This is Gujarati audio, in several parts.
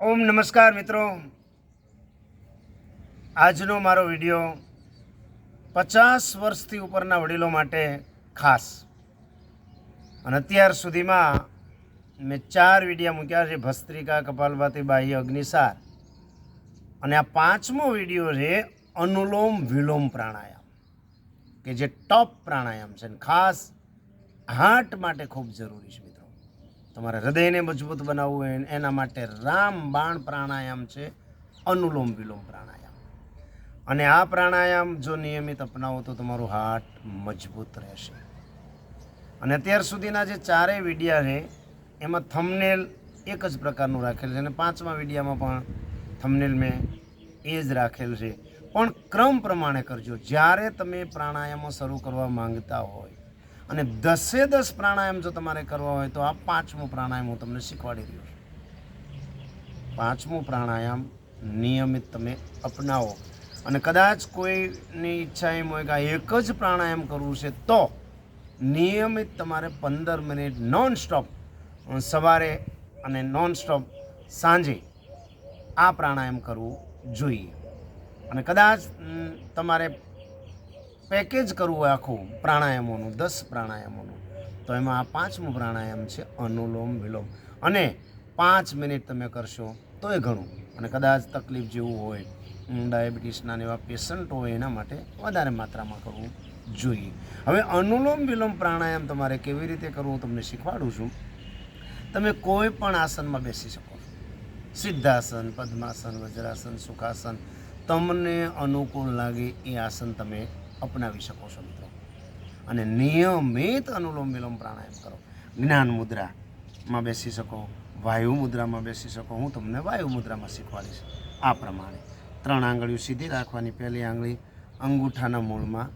ઓમ નમસ્કાર મિત્રો. આજનો મારો વીડિયો પચાસ વર્ષથી ઉપરના વડીલો માટે ખાસ. અને અત્યાર સુધીમાં મેં ચાર વિડીયા મૂક્યા છે. ભસ્ત્રિકા, કપાલભાતી, બાહ્ય, અગ્નિસાર. અને આ પાંચમો વીડિયો છે અનુલોમ વિલોમ પ્રાણાયામ, કે જે ટોપ પ્રાણાયામ છે. ખાસ હાર્ટ માટે ખૂબ જરૂરી છે. તમારે હૃદયને મજબૂત બનાવવું હોય એના માટે રામબાણ પ્રાણાયામ છે, અનુલોમ વિલોમ પ્રાણાયામ. અને આ પ્રાણાયામ જો નિયમિત અપનાવો તો તમારું હાર્ટ મજબૂત રહેશે. અને અત્યાર સુધીના જે ચારેય વિડીયા છે, એમાં થમનેલ એક જ પ્રકારનું રાખેલ છે અને પાંચમા વિડીયામાં પણ થમનેલ મેં એ જ રાખેલ છે. પણ ક્રમ પ્રમાણે કરજો. જ્યારે તમે પ્રાણાયામો શરૂ કરવા માંગતા હોય અને દસે દસ પ્રાણાયામ જો તમારે કરવા હોય તો આ પાંચમો પ્રાણાયામ હું તમને શીખવાડી રહ્યો છું. પાંચમું પ્રાણાયામ નિયમિત તમે અપનાવો. અને કદાચ કોઈની ઈચ્છા એમ હોય કે આ એક જ પ્રાણાયામ કરવું છે તો નિયમિત તમારે પંદર મિનિટ નોન સ્ટોપ સવારે અને નોન સ્ટોપ સાંજે આ પ્રાણાયામ કરવું જોઈએ. અને કદાચ તમારે પેકેજ કરવું હોય આખું પ્રાણાયામોનું, દસ પ્રાણાયામોનું. તો એમાં આ પાંચમું પ્રાણાયામ છે અનુલોમ વિલોમ. અને પાંચ મિનિટ તમે કરશો તો એ ઘણું. અને કદાચ તકલીફ જેવું હોય ડાયાબિટીસના એવા પેશન્ટ હોય એના માટે વધારે માત્રામાં કરવું જોઈએ. હવે અનુલોમ વિલોમ પ્રાણાયામ તમારે કેવી રીતે કરવું તમને શીખવાડું છું. તમે કોઈ પણ આસનમાં બેસી શકો સિદ્ધાસન, પદ્માસન, વજ્રાસન, સુખાસન, તમને અનુકૂળ લાગે એ આસન તમે અપનાવી શકો છો મિત્રો. અને નિયમિત અનુલોમ વિલોમ પ્રાણાયામ કરો. જ્ઞાન મુદ્રામાં બેસી શકો, વાયુ મુદ્રામાં બેસી શકો, હું તમને વાયુ મુદ્રામાં શીખવાડીશ આ પ્રમાણે ત્રણ આંગળીઓ સીધી રાખવાની, પહેલી આંગળી અંગૂઠાના મૂળમાં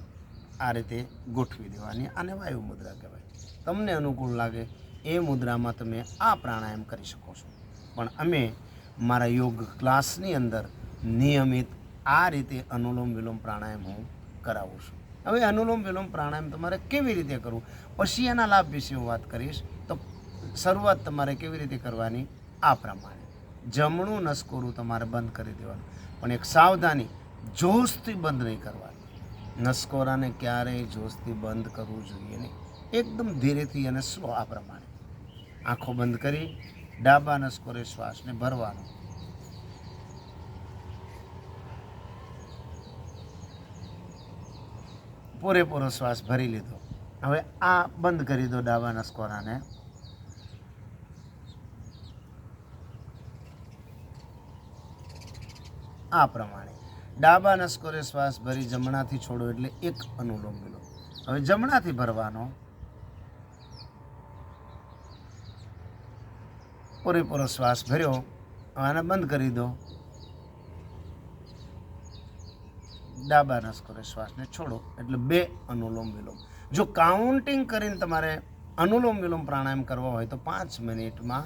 આ રીતે ગોઠવી દેવાની, આને વાયુ મુદ્રા કહેવાય. તમને અનુકૂળ લાગે એ મુદ્રામાં તમે આ પ્રાણાયામ કરી શકો છો. પણ અમે મારા યોગ ક્લાસની અંદર નિયમિત આ રીતે અનુલોમ વિલોમ પ્રાણાયામ હું કરાવું છું. હવે અનુલોમ વિલોમ પ્રાણાયામ તમારે કેવી રીતે કરવું? પછી એના લાભ વિશે હું વાત કરીશ. તો શરૂઆત તમારે કેવી રીતે કરવાની? આ પ્રમાણે. જમણું નસકોરું તમારે બંધ કરી દેવાનું. પણ એક સાવધાની, જોશથી બંધ નહીં કરવાની. નસકોરાને ક્યારેય જોશથી બંધ કરવું જોઈએ નહીં. એકદમ ધીરેથી અને સ્લો આ પ્રમાણે. આંખો બંધ કરી, ડાબા નસકોરે શ્વાસને ભરવાનો. પૂરેપૂરો શ્વાસ ભરી લીધો. હવે આ બંધ કરી દો ડાબા નસકોરાને આ પ્રમાણે. ડાબા નસકોરે શ્વાસ ભરી જમણાથી છોડો એટલે એક અનુલોમ વિલોમ. હવે જમણાથી ભરવાનો. પૂરેપૂરો શ્વાસ ભર્યો. આને બંધ કરી દો. ડાબા નસકોરે શ્વાસને છોડો. એટલે બે અનુલોમ વિલોમ. જો કાઉન્ટિંગ કરીને તમારે અનુલોમ વિલોમ પ્રાણાયામ કરવા હોય તો પાંચ મિનિટમાં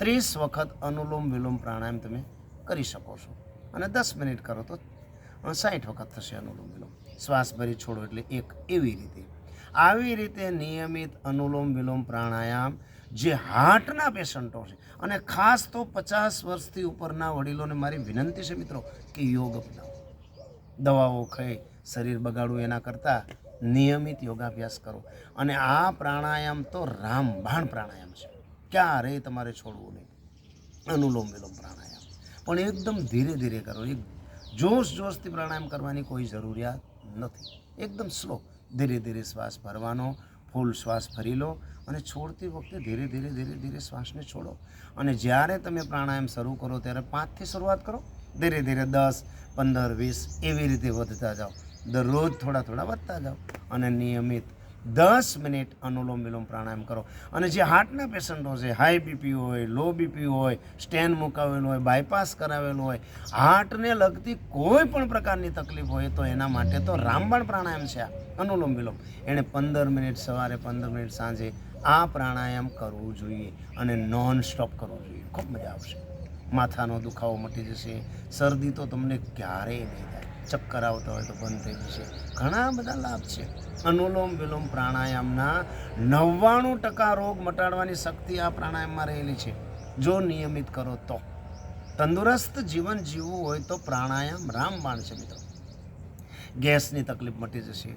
ત્રીસ વખત અનુલોમ વિલોમ પ્રાણાયામ તમે કરી શકો છો. અને દસ મિનિટ કરો તો સાઠ વખત થશે અનુલોમ વિલોમ. શ્વાસ ભરી છોડો એટલે એક એવી રીતે. આવી રીતે નિયમિત અનુલોમ વિલોમ પ્રાણાયામ જે હાર્ટના પેશન્ટો છે. અને ખાસ તો પચાસ વર્ષથી ઉપરના વડીલોને મારી વિનંતી છે મિત્રો કે યોગ અપનાવો. દવાઓ ખાઈ, શરીર બગાડવું એના કરતાં નિયમિત યોગાભ્યાસ કરો. અને આ પ્રાણાયામ તો રામબાણ પ્રાણાયામ છે. ક્યારેય તમારે છોડવું નહીં. અનુલોમ વિલોમ પ્રાણાયામ. પણ એકદમ ધીરે ધીરે કરો. એક જોશ જોશથી પ્રાણાયામ કરવાની કોઈ જરૂરિયાત નથી. એકદમ સ્લો. ધીરે ધીરે શ્વાસ ભરવાનો, ફૂલ શ્વાસ ભરી લો અને છોડતી વખતે ધીરે ધીરે ધીરે ધીરે શ્વાસને છોડો. અને જ્યારે તમે પ્રાણાયામ શરૂ કરો, ત્યારે પાંચથી શરૂઆત કરો. ધીરે ધીરે દસ, પંદર, વીસ એવી રીતે વધતા જાઓ. દરરોજ થોડા થોડા વધતા જાઓ અને નિયમિત દસ મિનિટ અનુલોમ વિલોમ પ્રાણાયામ કરો. અને જે હાર્ટના પેશન્ટો છે, હાઈ બીપી હોય, લો બીપી હોય, સ્ટેન મુકાવેલું હોય, બાયપાસ કરાવેલું હોય, હાર્ટને લગતી કોઈ પણ પ્રકારની તકલીફ હોય તો એના માટે તો રામબાણ પ્રાણાયામ છે આ, અનુલોમ વિલોમ. એણે પંદર મિનિટ સવારે, પંદર મિનિટ સાંજે આ પ્રાણાયામ કરવું જોઈએ અને નોન સ્ટોપ કરવું જોઈએ. ખૂબ મજા આવશે. માથાનો દુખાવો મટી જશે, શરદી તો તમને ક્યારેય નહીં થાય. ચક્કર આવતા હોય તો બંધ થઈ જશે. ઘણા બધા લાભ છે. અનુલોમ વિલોમ પ્રાણાયામના નવ્વાણું ટકા રોગ મટાડવાની શક્તિ આ પ્રાણાયામમાં રહેલી છે. જો નિયમિત કરો તો. તંદુરસ્ત જીવન જીવવું હોય તો પ્રાણાયામ રામબાણ છે મિત્રો. ગેસની તકલીફ મટી જશે.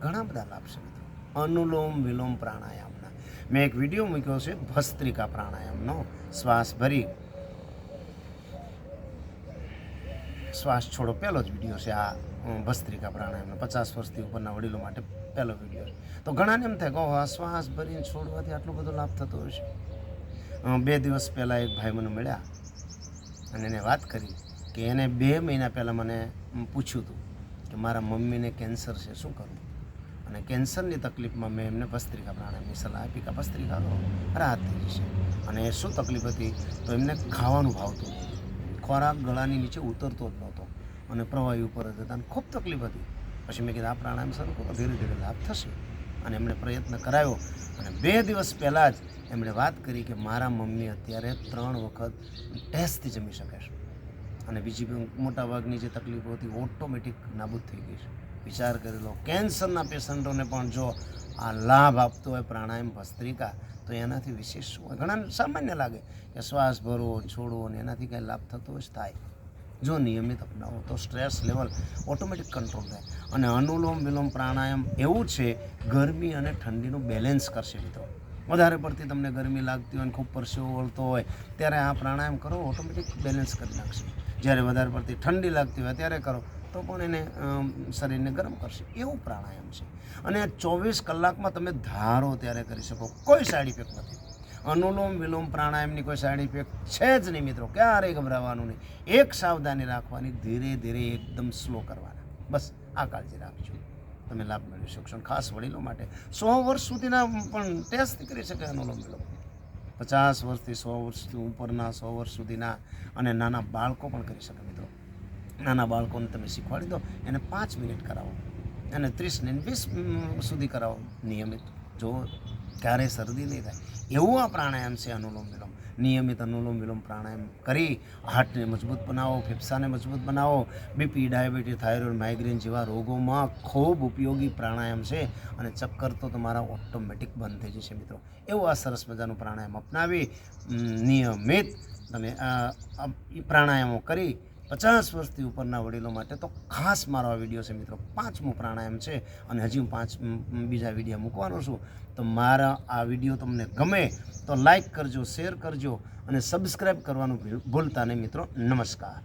ઘણા બધા લાભ છે મિત્રો. અનુલોમ વિલોમ પ્રાણાયામના. મેં એક વીડિયો મૂક્યો છે ભસ્ત્રિકા પ્રાણાયામનો. શ્વાસ ભરી. શ્વાસ છોડો. પહેલો જ વીડિયો છે આ ભસ્ત્રિકા પ્રાણાયામનો, પચાસ વર્ષથી ઉપરના વડીલો માટે પહેલો વીડિયો છે. તો ઘણાને એમ થાય કે આ શ્વાસ ભરીને છોડવાથી આટલો બધો લાભ થતો હશે બે દિવસ પહેલાં એક ભાઈ મને મળ્યા અને એને વાત કરી કે એને બે મહિના પહેલાં મને પૂછ્યું હતું કે મારા મમ્મીને કેન્સર છે, શું કરવું? અને કેન્સરની તકલીફમાં મેં એમને ભસ્ત્રિકા પ્રાણાયામની સલાહ આપી કે ભસ્ત્રિકા રાહત થઈ જશે. અને શું તકલીફ હતી? તો એમને ખાવાનું ભાવતું. ખોરાક ગળાની નીચે ઉતરતો જ નહોતો અને પ્રવાહી ઉપર જ હતા અને ખૂબ તકલીફ હતી. પછી મેં કીધું, આ પ્રાણાયામ શરૂ કરો, ધીરે ધીરે લાભ થશે. અને એમણે પ્રયત્ન કરાયો. અને બે દિવસ પહેલાં જ એમણે વાત કરી કે, મારા મમ્મી અત્યારે ત્રણ વખત ટેસ્ટથી જમી શકે છે. અને બીજી મોટાભાગની જે તકલીફો હતી ઓટોમેટિક નાબૂદ થઈ ગઈ છે. વિચાર કરી લો, કેન્સરના પેશન્ટોને પણ જો આ લાભ આપતો હોય પ્રાણાયામ ભસ્ત્રિકા, તો એનાથી વિશેષ શું હોય? ઘણા સામાન્ય લાગે કે શ્વાસ ભરવો, છોડવો ને એનાથી કંઈ લાભ થતો જ થાય. જો નિયમિત અપનાવો, તો સ્ટ્રેસ લેવલ ઓટોમેટિક કંટ્રોલ થાય. અને અનુલોમ વિલોમ પ્રાણાયામ એવું છે, ગરમી અને ઠંડીનું બેલેન્સ કરશે મિત્રો. વધારે પડતી તમને ગરમી લાગતી હોય અને ખૂબ પરસેવો વળતો હોય, ત્યારે આ પ્રાણાયામ કરો ઓટોમેટિક બેલેન્સ કરી નાખશે. જ્યારે વધારે પડતી ઠંડી લાગતી હોય ત્યારે કરો. તો પણ એને શરીરને ગરમ કરશે. એવું પ્રાણાયામ છે. અને ચોવીસ કલાકમાં તમે ધારો ત્યારે કરી શકો. કોઈ સાઈડ ઇફેક્ટ નથી. અનુલોમ વિલોમ પ્રાણાયામની કોઈ સાઈડ ઇફેક્ટ છે જ નહીં મિત્રો. ક્યારેય ગભરાવાનું નહીં. એક સાવધાની રાખવાની, ધીરે ધીરે એકદમ સ્લો કરવાના. બસ, આ કાળજી રાખજો. તમે લાભ મેળવી શકશો. ખાસ વડીલો માટે સો વર્ષ સુધીના પણ ટેસ્ટ કરી શકે અનુલોમ વિલોમ. પચાસ વર્ષથી સો વર્ષથી ઉપરના સો વર્ષ સુધીના અને નાના બાળકો પણ કરી શકે મિત્રો. નાના બાળકોને તમે શીખવાડી દો, એને પાંચ મિનિટ કરાવો. અને ત્રીસ ને વીસ સુધી કરાવો નિયમિત. જો ક્યારેય શરદી નહીં થાય. એવું આ પ્રાણાયામ છે અનુલોમ વિલોમ. નિયમિત અનુલોમ વિલોમ પ્રાણાયામ કરી, હાર્ટને મજબૂત બનાવો, ફેફસાને મજબૂત બનાવો. બીપી, ડાયાબિટીસ, થાઇરોઇડ, માઇગ્રેન જેવા રોગોમાં ખૂબ ઉપયોગી પ્રાણાયામ છે અને ચક્કર તો તમારા ઓટોમેટિક બંધ થઈ જશે મિત્રો. એવું આ સરસ મજાનું પ્રાણાયામ અપનાવી નિયમિત તમે પ્રાણાયામો કરી પચાસ વર્ષથી ઉપરના વડીલો માટે તો ખાસ મારો આ વીડિયો છે મિત્રો. પાંચમું પ્રાણાયામ છે અને હજી હું પાંચ બીજા વીડિયો મૂકવાનો છું. તો મારા આ વીડિયો તમને ગમે તો લાઈક કરજો, શેર કરજો અને સબસ્ક્રાઈબ કરવાનું ભૂલ- ભૂલતા નહીં મિત્રો. નમસ્કાર.